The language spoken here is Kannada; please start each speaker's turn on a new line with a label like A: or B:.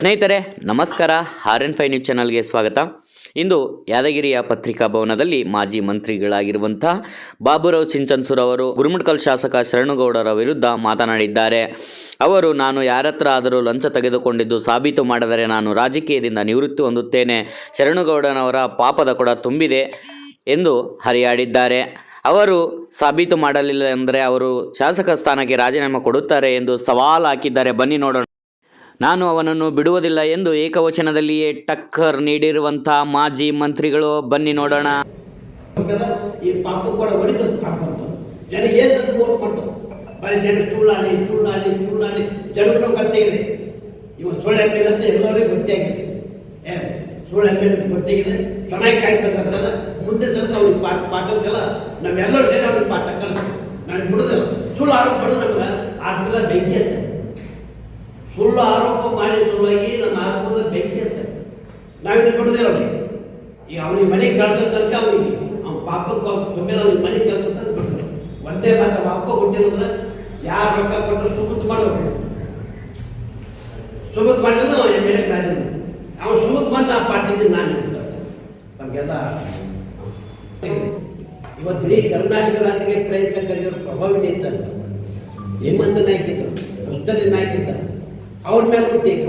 A: ಸ್ನೇಹಿತರೆ, ನಮಸ್ಕಾರ. ಆರ್ ಎನ್ ಫೈ ನ್ಯೂಸ್ ಚಾನಲ್ಗೆ ಸ್ವಾಗತ. ಇಂದು ಯಾದಗಿರಿಯ ಪತ್ರಿಕಾ ಭವನದಲ್ಲಿ ಮಾಜಿ ಮಂತ್ರಿಗಳಾಗಿರುವಂತಹ ಬಾಬುರಾವ್ ಚಿಂಚನ್ಸೂರ್ ಅವರು ಗುರುಮಠಕಲ್ ಶಾಸಕ ಶರಣುಗೌಡರ ವಿರುದ್ಧ ಮಾತನಾಡಿದ್ದಾರೆ. ಅವರು, ನಾನು ಯಾರತ್ರ ಆದರೂ ಲಂಚ ತೆಗೆದುಕೊಂಡಿದ್ದು ಸಾಬೀತು ಮಾಡಿದರೆ ನಾನು ರಾಜಕೀಯದಿಂದ ನಿವೃತ್ತಿ ಹೊಂದುತ್ತೇನೆ. ಶರಣುಗೌಡನವರ ಪಾಪದ ಕೊಡ ತುಂಬಿದೆ ಎಂದು ಹರಿಯಾಡಿದ್ದಾರೆ. ಅವರು, ಸಾಬೀತು ಮಾಡಲಿಲ್ಲ ಎಂದರೆ ಅವರು ಶಾಸಕ ಸ್ಥಾನಕ್ಕೆ ರಾಜೀನಾಮೆ ಕೊಡುತ್ತಾರೆ ಎಂದು ಸವಾಲು ಹಾಕಿದ್ದಾರೆ ಬನ್ನಿ ನೋಡೋಣ. ನಾನು ಅವನನ್ನು ಬಿಡುವುದಿಲ್ಲ ಎಂದು ಏಕವಚನದಲ್ಲಿಯೇ ಟಕ್ಕರ್ ನೀಡಿರುವಂತಹ ಮಾಜಿ ಮಂತ್ರಿಗಳು, ಬನ್ನಿ ನೋಡೋಣ.
B: ಸುಳ್ಳು ಆರೋಪ ಪಡೆದ್ರೆ ನಮ್ಗೆ ಆ ಬೆಂಕಿ ಅಂತ ಸುಳ್ಳು ನಾವಿನ್ನು ಬಿಡುದಿಲ್ಲ ಅವ್ರಿಗೆ. ಈ ಅವನಿಗೆ ಮನೆ ಕಳೆದ ತನಕ ಅವನಿಗೆ ಅವ್ನ ಪಾಪಕ್ಕೆ ಸೊಮ್ಮೇಲೆ ಅವ್ನಿಗೆ ಮನೆ ಕಳೆದ ತನಕ ಬಿಡ್ತಾರೆ ಒಂದೇ ಮತ್ತೆ ಪಾಪ ಅಪ್ಪ ಹುಟ್ಟಿರೋದ್ರೆ ಯಾರು ರೊಕ್ಕ ಕೊಟ್ಟರು ಸುಮತ್ ಮಾಡಬೇಕು ಸುಮತ್ ಮಾಡಿದ್ರೆ ಅವನ ಮೇಲೆ ರಾಜ ಅವನು ಸುಮತ್ ಬಂದ ಆ ಪಾರ್ಟಿಗೆ ನಾನು ನಮಗೆಲ್ಲ ಇವತ್ತು ಇಡೀ ಕರ್ನಾಟಕ ರಾಜ್ಯಕ್ಕೆ ಪ್ರಯತ್ನ ಕರೆಯೋರು ಪ್ರಭಾವಿ ಇತ್ತಂತ ಹೇಮಂತ ನಾಯ್ಕಿದ್ದರು ವೃತ್ತದ ಉತ್ತದ ನಾಯಕ ಇದ್ದರು ಅವ್ರ ಮೇಲೆ ಟೇಕ್